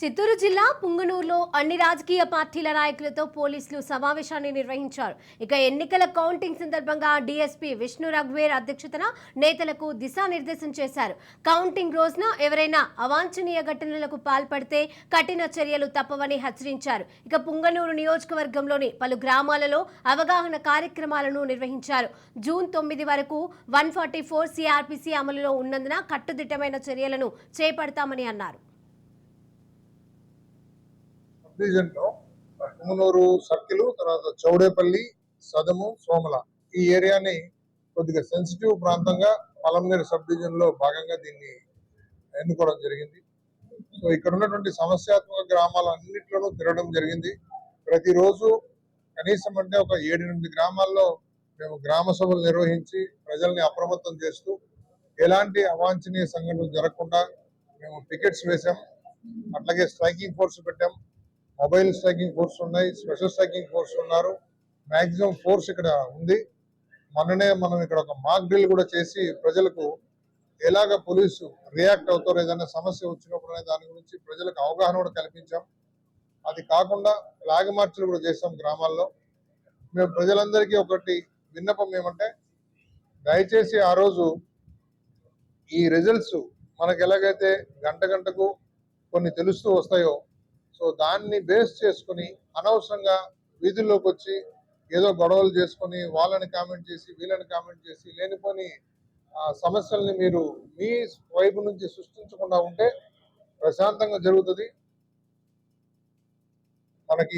చిత్తూరు జిల్లా పుంగనూరులో అన్ని రాజకీయ పార్టీల నాయకులతో పోలీసులు సమావేశాన్ని నిర్వహించారు. ఇక ఎన్నికల కౌంటింగ్ సందర్భంగా డీఎస్పీ విష్ణు రఘువేర్ అధ్యక్షతన నేతలకు దిశానిర్దేశం చేశారు. కౌంటింగ్ రోజున ఎవరైనా అవాంఛనీయ ఘటనలకు పాల్పడితే కఠిన చర్యలు తప్పవని హెచ్చరించారు. ఇక పుంగనూరు నియోజకవర్గంలోని పలు గ్రామాలలో అవగాహన కార్యక్రమాలను నిర్వహించారు. జూన్ తొమ్మిది వరకు వన్ ఫార్టీ ఫోర్ సిఆర్పిసి అమలులో ఉన్నందున కట్టుదిట్టమైన చర్యలను చేపడతామని అన్నారు. సబ్ డివిజన్ సర్కిల్ తర్వాత చౌడేపల్లి సదము సోమల ఈ ఏరియాని కొద్దిగా సెన్సిటివ్ ప్రాంతంగా పలంనేరు సబ్ డివిజన్లో భాగంగా దీన్ని ఎన్నుకోవడం జరిగింది. సో ఇక్కడ ఉన్నటువంటి సమస్యాత్మక గ్రామాలన్నింటిలోనూ తిరగడం జరిగింది. ప్రతిరోజు కనీసం అంటే ఒక ఏడు ఎనిమిది గ్రామాల్లో మేము గ్రామ సభలు నిర్వహించి ప్రజల్ని అప్రమత్తం చేస్తూ ఎలాంటి అవాంఛనీయ సంఘటనలు జరగకుండా మేము టికెట్స్ వేసాం అట్లాగే స్ట్రైకింగ్ ఫోర్స్ పెట్టాం. మొబైల్ స్ట్రైకింగ్ ఫోర్స్ ఉన్నాయి స్పెషల్ స్ట్రైకింగ్ ఫోర్స్ ఉన్నారు. మ్యాక్సిమం ఫోర్స్ ఇక్కడ ఉంది. మొన్ననే మనం ఇక్కడ ఒక మాక్ డ్రిల్ కూడా చేసి ప్రజలకు ఎలాగ పోలీసు రియాక్ట్ అవుతారో ఏదైనా సమస్య వచ్చినప్పుడు అనే దాని గురించి ప్రజలకు అవగాహన కూడా కల్పించాం. అది కాకుండా ఫ్లాగ్ మార్చులు కూడా చేస్తాం గ్రామాల్లో. మేము ప్రజలందరికీ ఒకటి విన్నపం ఏమంటే దయచేసి ఆ రోజు ఈ రిజల్ట్స్ మనకు ఎలాగైతే గంట గంటకు కొన్ని తెలుస్తూ వస్తాయో సో దాన్ని బేస్ చేసుకుని అనవసరంగా వీధుల్లోకి వచ్చి ఏదో గొడవలు చేసుకొని వాళ్ళని కామెంట్ చేసి వీళ్ళని కామెంట్ చేసి లేనిపోని ఆ, సమస్యల్ని మీరు మీ వైపు నుంచి సృష్టించకుండా ఉంటే ప్రశాంతంగా జరుగుతుంది. మనకి